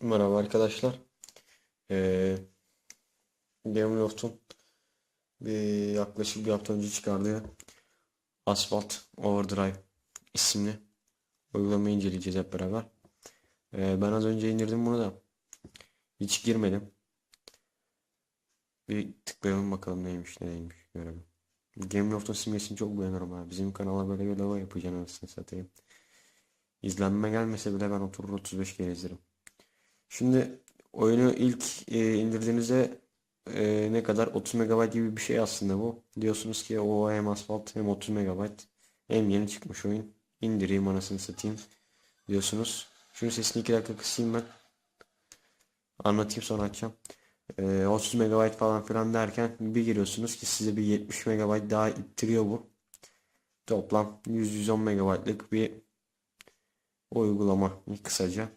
Merhaba arkadaşlar. Ee, Gameloft'un bir yaklaşık bir hafta önce çıkardığı Asphalt Overdrive isimli uygulamayı inceleyeceğiz hep beraber. Ee, ben az önce indirdim bunu da hiç girmedim. Bir tıklayalım bakalım neymiş ne değilmiş görelim. Gameloft'un simgesini çok beğeniyorum ha. Bizim kanala böyle bir lava yapacağım anasını satayım. İzlenme gelmese bile ben oturur 35 kere izlerim. Şimdi oyunu ilk e, indirdiğinizde e, ne kadar 30 MB gibi bir şey aslında bu. Diyorsunuz ki o hem asfalt hem 30 MB hem yeni çıkmış oyun. İndireyim anasını satayım diyorsunuz. Şunun sesini 2 dakika kısayım ben. Anlatayım sonra açacağım. E, 30 MB falan filan derken bir giriyorsunuz ki size bir 70 MB daha ittiriyor bu. Toplam 100-110 MB'lık bir uygulama kısaca.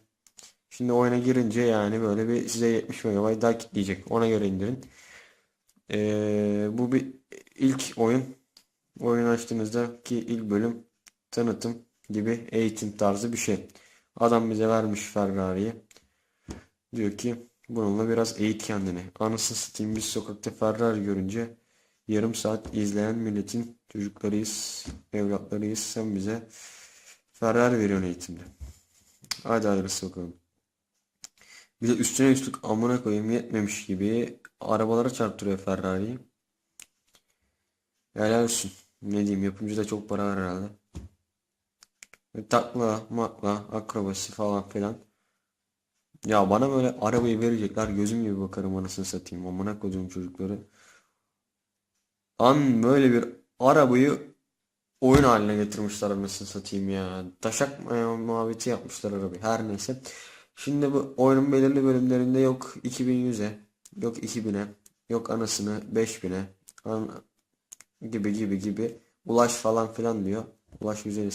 Şimdi oyuna girince yani böyle bir size 70 MB daha kitleyecek. Ona göre indirin. Ee, bu bir ilk oyun. Oyun açtığınızda ki ilk bölüm tanıtım gibi eğitim tarzı bir şey. Adam bize vermiş Ferrari'yi. Diyor ki bununla biraz eğit kendini. Anasını satayım biz sokakta Ferrari görünce yarım saat izleyen milletin çocuklarıyız, evlatlarıyız. Sen bize Ferrari veriyorsun eğitimde. Hadi adresi bakalım. Bir de üstüne üstlük amına koyayım yetmemiş gibi arabalara çarptırıyor Ferrari'yi. Helal olsun. Ne diyeyim yapımcı da çok para var herhalde. Takla, makla, akrobasi falan filan. Ya bana böyle arabayı verecekler gözüm gibi bakarım anasını satayım. Amına koyduğum çocukları. An böyle bir arabayı oyun haline getirmişler anasını satayım ya. Taşak muhabbeti yapmışlar arabayı. Her neyse. Şimdi bu oyunun belirli bölümlerinde yok 2100'e, yok 2000'e, yok anasını 5000'e an gibi gibi gibi ulaş falan filan diyor. Ulaş güzel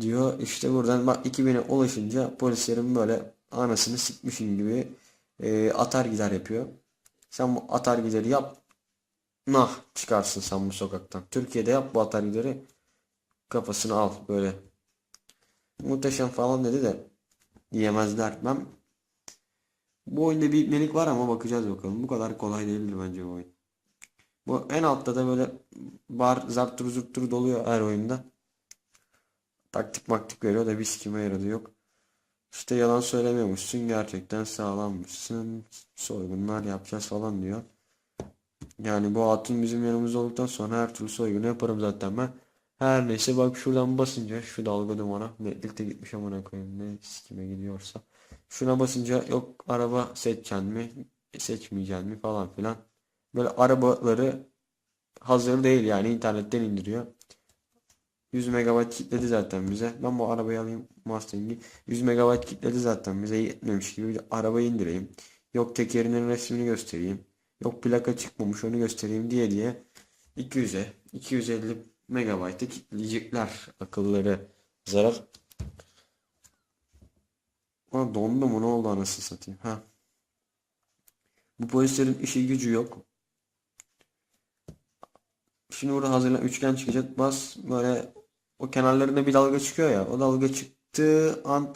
diyor. İşte buradan bak 2000'e ulaşınca polislerin böyle anasını sikmişin gibi e, atar gider yapıyor. Sen bu atar gideri yap. Nah çıkarsın sen bu sokaktan. Türkiye'de yap bu atar gideri. Kafasını al böyle. Muhteşem falan dedi de yemezler. Ben bu oyunda bir ipnelik var ama bakacağız bakalım. Bu kadar kolay değildir bence bu oyun. Bu en altta da böyle bar zarttır zurttur doluyor her oyunda. Taktik maktik veriyor da bir sikime yaradı yok. İşte yalan söylemiyormuşsun gerçekten sağlammışsın. Soygunlar yapacağız falan diyor. Yani bu hatun bizim yanımızda olduktan sonra her türlü soygunu yaparım zaten ben. Her neyse bak şuradan basınca şu dalga dumana netlikte gitmiş amına koyayım ne sikime gidiyorsa. Şuna basınca yok araba seçeceksin mi seçmeyeceksin mi falan filan. Böyle arabaları hazır değil yani internetten indiriyor. 100 MB kitledi zaten bize. Ben bu arabayı alayım Mustang'i. 100 MB kitledi zaten bize yetmemiş gibi bir arabayı indireyim. Yok tekerinin resmini göstereyim. Yok plaka çıkmamış onu göstereyim diye diye 200'e 250 megabaytı kilitleyecekler akılları. Zarar. Aa, dondu mu ne oldu anasını satayım. Ha. Bu polislerin işi gücü yok. Şimdi burada hazırlan üçgen çıkacak. Bas böyle o kenarlarında bir dalga çıkıyor ya. O dalga çıktığı an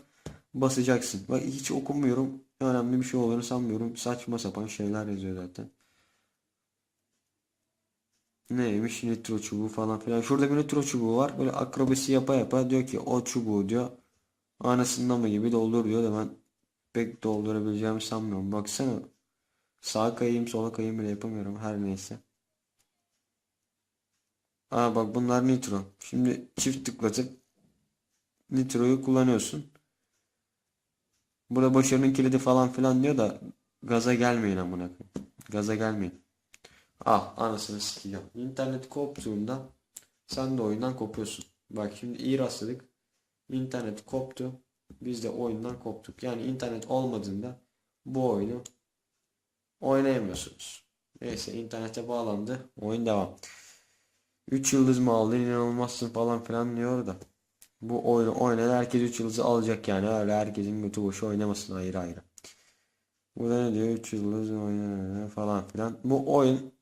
basacaksın. Bak hiç okumuyorum. Önemli bir şey olduğunu sanmıyorum. Saçma sapan şeyler yazıyor zaten. Neymiş nitro çubuğu falan filan. Şurada bir nitro çubuğu var. Böyle akrobasi yapa yapa diyor ki o çubuğu diyor. Anasından mı gibi doldur diyor da ben pek doldurabileceğimi sanmıyorum. Baksana. Sağa kayayım sola kayayım bile yapamıyorum. Her neyse. Aa bak bunlar nitro. Şimdi çift tıklatıp nitroyu kullanıyorsun. Burada başarının kilidi falan filan diyor da gaza gelmeyin amına koyayım. Gaza gelmeyin. Ah anasını sikeceğim. İnternet koptuğunda sen de oyundan kopuyorsun. Bak şimdi iyi rastladık. İnternet koptu. Biz de oyundan koptuk. Yani internet olmadığında bu oyunu oynayamıyorsunuz. Neyse internete bağlandı. Oyun devam. 3 yıldız mı aldın inanılmazsın falan filan diyor da. Bu oyunu oynayan herkes 3 yıldızı alacak yani. Öyle herkesin götü boşu oynamasın ayrı ayrı. Burada ne diyor? 3 yıldız oyna falan filan. Bu oyun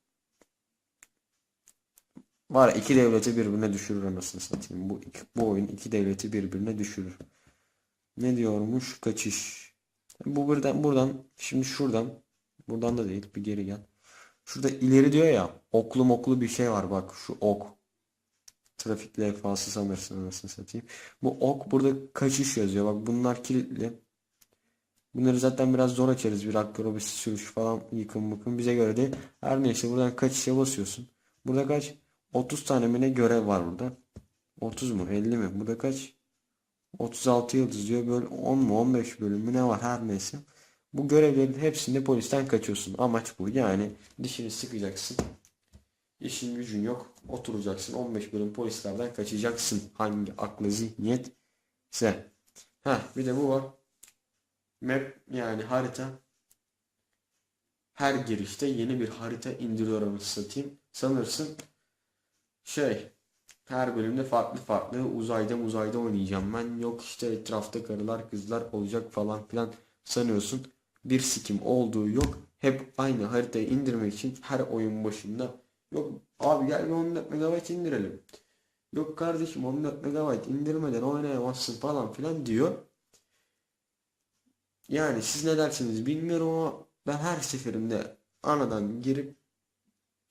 Var iki devleti birbirine düşürür anasını satayım. Bu, bu oyun iki devleti birbirine düşürür. Ne diyormuş? Kaçış. Bu buradan buradan şimdi şuradan buradan da değil bir geri gel. Şurada ileri diyor ya oklu moklu bir şey var bak şu ok. Trafik levhası sanırsın anasını satayım. Bu ok burada kaçış yazıyor. Bak bunlar kilitli. Bunları zaten biraz zor açarız. Bir akrobasi sürüş falan yıkım mıkım bize göre değil. Her neyse buradan kaçışa basıyorsun. Burada kaç? 30 tane mi ne görev var burada? 30 mu 50 mi? Burada kaç? 36 yıldız diyor. Böyle 10 mu 15 bölüm mü ne var her neyse. Bu görevlerin hepsinde polisten kaçıyorsun. Amaç bu. Yani dişini sıkacaksın. İşin gücün yok. Oturacaksın. 15 bölüm polislerden kaçacaksın. Hangi aklı zihniyet. Ha bir de bu var. Map yani harita. Her girişte yeni bir harita indiriyor anasını satayım. Sanırsın şey her bölümde farklı farklı uzayda uzayda oynayacağım ben. Yok işte etrafta karılar kızlar olacak falan filan sanıyorsun. Bir sikim olduğu yok. Hep aynı haritayı indirmek için her oyun başında yok abi gel bir 14 MB indirelim. Yok kardeşim 14 MB indirmeden oynayamazsın falan filan diyor. Yani siz ne dersiniz bilmiyorum ama ben her seferinde anadan girip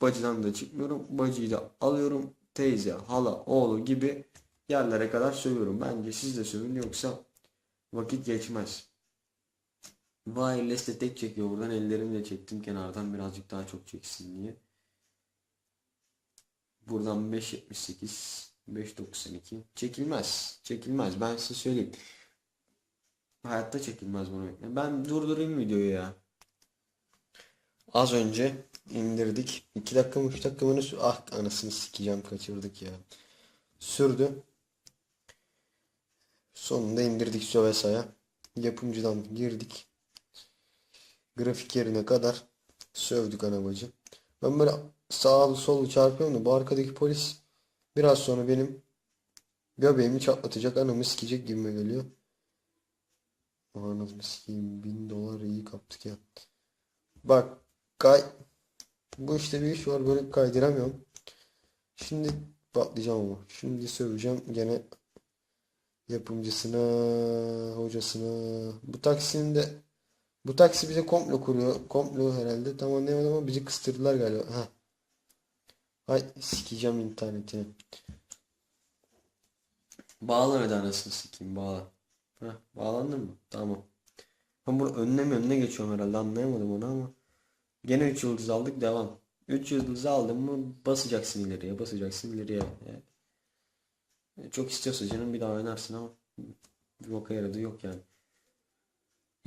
bacıdan da çıkmıyorum. Bacıyı da alıyorum. Teyze, hala, oğlu gibi yerlere kadar sövüyorum. Bence siz de sövün yoksa vakit geçmez. Wireless de tek çekiyor buradan. Ellerimle çektim kenardan birazcık daha çok çeksin diye. Buradan 5.78 5.92 çekilmez. Çekilmez. Ben size söyleyeyim. Hayatta çekilmez bunu. Ben durdurayım videoyu ya. Az önce indirdik. 2 dakika mı 3 dakika mı Ah anasını sikeceğim kaçırdık ya. Sürdü. Sonunda indirdik Sovesa'ya. Yapımcıdan girdik. Grafik yerine kadar sövdük anabacı. Ben böyle sağlı solu çarpıyorum da bu arkadaki polis biraz sonra benim göbeğimi çatlatacak anamı sikecek gibime geliyor. Anasını sikeyim bin dolar iyi kaptık ya. Bak kay bu işte bir iş var böyle kaydıramıyorum. Şimdi patlayacağım ama. Şimdi söveceğim gene yapımcısına, hocasına. Bu taksinin de bu taksi bize komplo kuruyor. Komplo herhalde. Tam anlayamadım ama bizi kıstırdılar galiba. Ha. Hay sikeceğim internetini. Bağla hadi anasını sikeyim bağla. Heh, bağlandın mı? Tamam. Ben burada önüne mi önüne geçiyorum herhalde anlayamadım onu ama. Gene 3 yıldız aldık devam. 3 yıldızı aldın mı basacaksın ileriye basacaksın ileriye. Yani. Çok istiyorsa canım bir daha oynarsın ama bir boka yaradığı yok yani.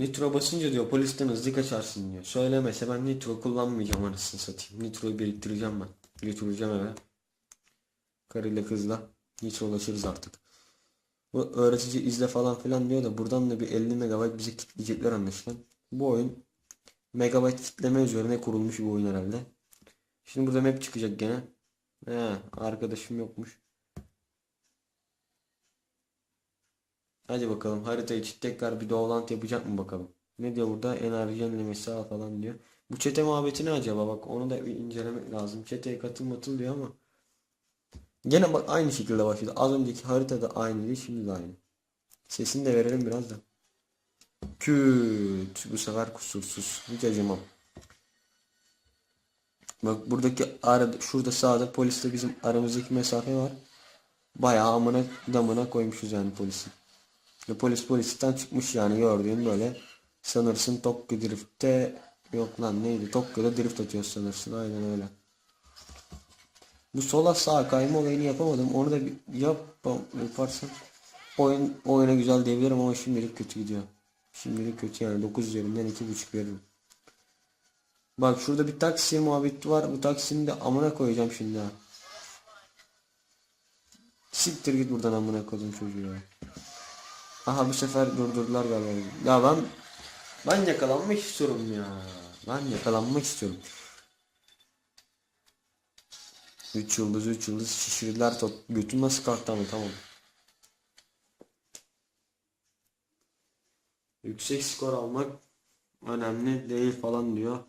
Nitro basınca diyor polisten hızlı kaçarsın diyor. Söylemese ben nitro kullanmayacağım anasını satayım. Nitroyu biriktireceğim ben. Götüreceğim eve. Karıyla kızla nitrolaşırız artık. Bu öğretici izle falan filan diyor da buradan da bir 50 MB bize kitleyecekler anlaşılan. Bu oyun megabayt kitleme üzerine kurulmuş bir oyun herhalde. Şimdi burada map çıkacak gene. He, arkadaşım yokmuş. Hadi bakalım harita için tekrar bir doğalant yapacak mı bakalım. Ne diyor burada? Enerji yenilemesi al falan diyor. Bu çete muhabbeti ne acaba? Bak onu da bir incelemek lazım. Çeteye katıl matıl diyor ama. Gene bak aynı şekilde başladı. Az önceki haritada aynıydı. Şimdi de aynı. Sesini de verelim biraz da. Küt. Bu sefer kusursuz. Hiç acımam. Bak buradaki arada şurada sağda polisle bizim aramızdaki mesafe var. Bayağı amına damına koymuşuz yani polisi. Ve polis polisten çıkmış yani gördüğün böyle sanırsın Tokyo Drift'te yok lan neydi Tokyo'da drift atıyor sanırsın aynen öyle. Bu sola sağ kayma olayını yapamadım. Onu da yap yaparsan oyun oyuna güzel diyebilirim ama şimdilik kötü gidiyor. Şimdilik kötü yani 9 üzerinden 2.5 veririm. Bak şurada bir taksi muhabbeti var. Bu taksinin de amına koyacağım şimdi ha. Siktir git buradan amına koydum çocuğu ya. Aha bu sefer durdurdular galiba. Ya ben ben yakalanmak istiyorum ya. Ben yakalanmak istiyorum. 3 yıldız 3 yıldız şişirdiler top. Götüm nasıl kalktı ama tamam. Yüksek skor almak önemli değil falan diyor.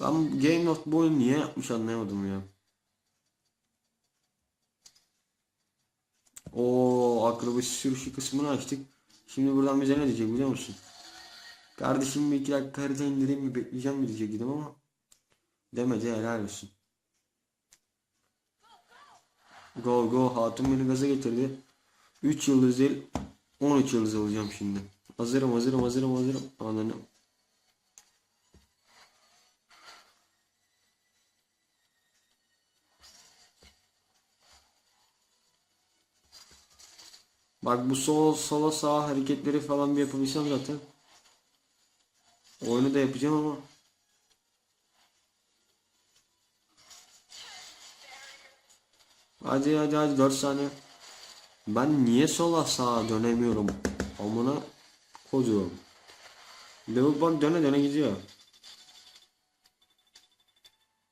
Ben Game bu oyunu niye yapmış anlayamadım ya. O akrobasi sürüşü kısmını açtık. Şimdi buradan bize ne diyecek biliyor musun? Kardeşim bir iki dakika harita indireyim mi bekleyeceğim mi diyecek dedim ama demedi helal olsun. Go go hatun beni gaza getirdi. 3 yıldız değil 13 yıldız alacağım şimdi. Hazırım hazırım hazırım hazırım. Ananı. Bak bu sol sola sağ hareketleri falan bir yapabilsem zaten. Oyunu da yapacağım ama. Hadi hadi hadi 4 saniye. Ben niye sola sağa dönemiyorum? Amına kocuğum. Liverpool döne döne gidiyor.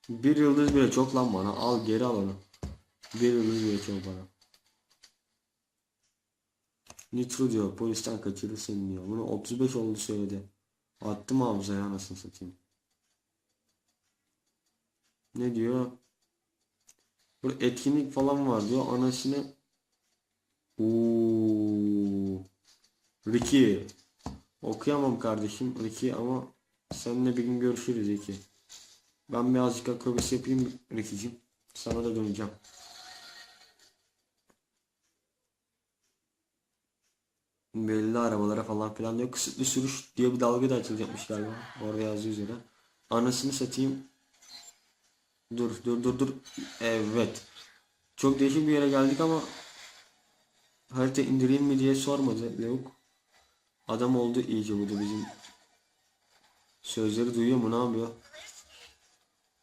Bir yıldız bile çok lan bana. Al geri al onu. Bir yıldız bile çok bana. Nitro diyor polisten kaçırırsın diyor. Bunu 35 oldu söyledi. Attım hafızaya anasını satayım. Ne diyor? Burada etkinlik falan var diyor. Anasını Ooo. Ricky. Okuyamam kardeşim Ricky ama seninle bir gün görüşürüz Ricky. Ben birazcık akrobasi yapayım Ricky'cim. Sana da döneceğim. Belli arabalara falan filan diyor. Kısıtlı sürüş diye bir dalga da açılacakmış galiba. Orada yazıyor üzere. Anasını satayım. Dur dur dur dur. Evet. Çok değişik bir yere geldik ama harita indireyim mi diye sormadı Leuk. Adam oldu iyice bu da bizim. Sözleri duyuyor mu ne yapıyor?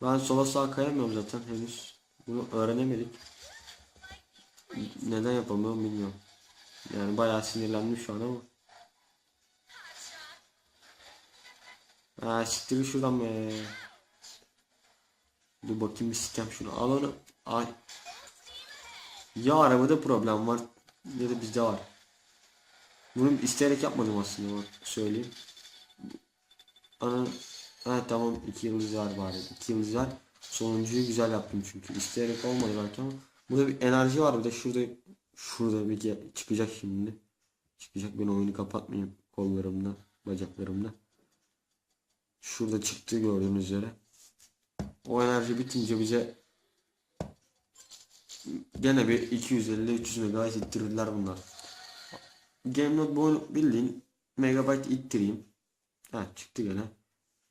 Ben sola sağa kayamıyorum zaten henüz. Bunu öğrenemedik. Neden yapamıyorum bilmiyorum. Yani bayağı sinirlendim şu an ama. Ha siktir şuradan be. Dur bakayım bir sikem şunu. Al onu. Ay. Ya arabada problem var ya da bizde var. Bunu isteyerek yapmadım aslında bak söyleyeyim. Ana ha tamam iki yıldız var bari. İki yıldız var. Sonuncuyu güzel yaptım çünkü. isteyerek olmadı belki ama. Burada bir enerji var bir de şurada şurada bir çıkacak şimdi. Çıkacak ben oyunu kapatmayayım kollarımda, bacaklarımda. Şurada çıktı gördüğünüz üzere. O enerji bitince bize gene bir 250-300 megabayt ittirirler bunlar. GameNote bu bildiğin megabayt ittireyim. Ha çıktı gene.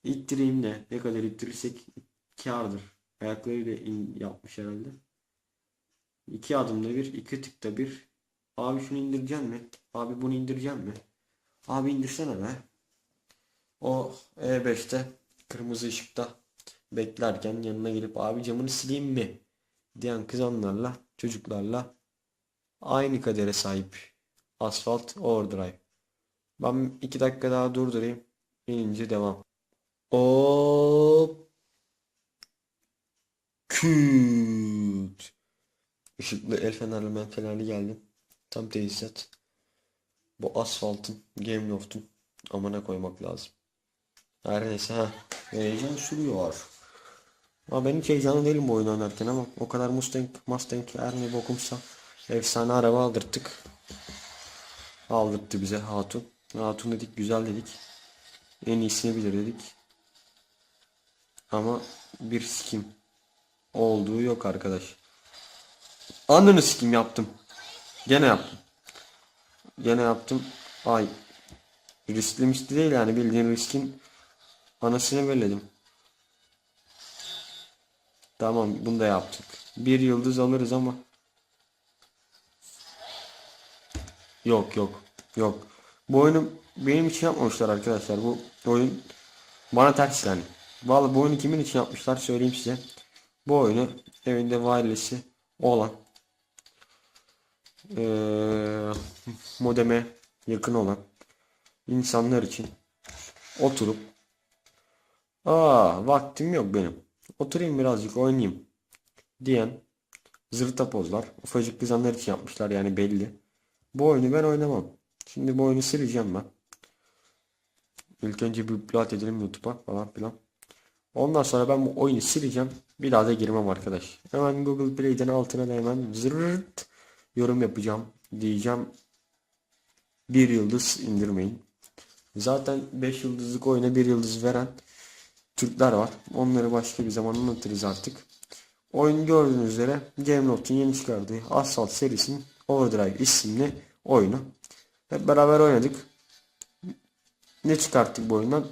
İttireyim de ne kadar ittirirsek kârdır. Ayaklarıyla in yapmış herhalde. İki adımda bir, iki tıkta bir. Abi şunu indireceksin mi? Abi bunu indireceksin mi? Abi indirsene be. O E5'te kırmızı ışıkta beklerken yanına gelip abi camını sileyim mi? diyen kızanlarla, çocuklarla aynı kadere sahip. Asfalt Overdrive. Ben iki dakika daha durdurayım. İnince devam. Hop. Küt. Işıklı el fenerli ben fenerli geldim. Tam tesisat. Bu asfaltın, Game Loft'un amana koymak lazım. Her neyse ha. Heyecan sürüyor. Ama ben hiç heyecanlı değilim bu oyunu oynarken ama o kadar Mustang, Mustang her ne bokumsa efsane araba aldırttık. Aldırttı bize Hatun. Hatun dedik güzel dedik. En iyisini bilir dedik. Ama bir sikim olduğu yok arkadaş. Anını sikim yaptım. Gene yaptım. Gene yaptım. Ay. Riskli miskli değil yani bildiğin riskin anasını belledim. Tamam bunu da yaptık. Bir yıldız alırız ama. Yok yok. Yok. Bu oyunu benim için yapmamışlar arkadaşlar. Bu oyun bana ters yani. Vallahi bu oyunu kimin için yapmışlar söyleyeyim size. Bu oyunu evinde wireless'i olan eee, modeme yakın olan insanlar için oturup aa vaktim yok benim. Oturayım birazcık oynayayım diyen zırta pozlar ufacık kızanlar için yapmışlar yani belli. Bu oyunu ben oynamam. Şimdi bu oyunu sileceğim ben. İlk önce bir upload edelim YouTube'a falan filan. Ondan sonra ben bu oyunu sileceğim. Bir daha da girmem arkadaş. Hemen Google Play'den altına da hemen zırt yorum yapacağım. Diyeceğim bir yıldız indirmeyin. Zaten 5 yıldızlık oyuna bir yıldız veren Türkler var. Onları başka bir zaman anlatırız artık. Oyun gördüğünüz üzere Gameloft'un yeni çıkardığı Asphalt serisinin Overdrive isimli oyunu. Hep beraber oynadık. Ne çıkarttık bu oyundan?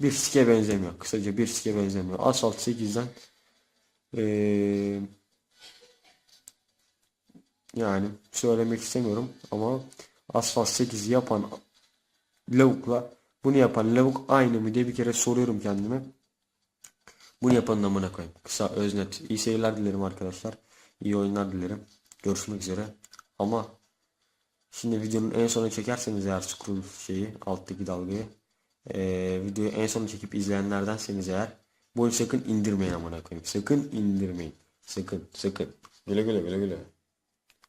Bir sike benzemiyor. Kısaca bir sike benzemiyor. Asphalt 8'den ee, yani söylemek istemiyorum ama Asphalt 8'i yapan lavukla bunu yapan lavuk aynı mı diye bir kere soruyorum kendime. Bunu yapanın amına koyayım. Kısa öznet. İyi seyirler dilerim arkadaşlar. İyi oyunlar dilerim. Görüşmek üzere. Ama şimdi videonun en sona çekerseniz eğer scroll şeyi alttaki dalgayı eee, videoyu en sona çekip izleyenlerdenseniz eğer bu oyunu sakın indirmeyin amına koyayım. Sakın indirmeyin. Sakın sakın. Güle güle güle güle.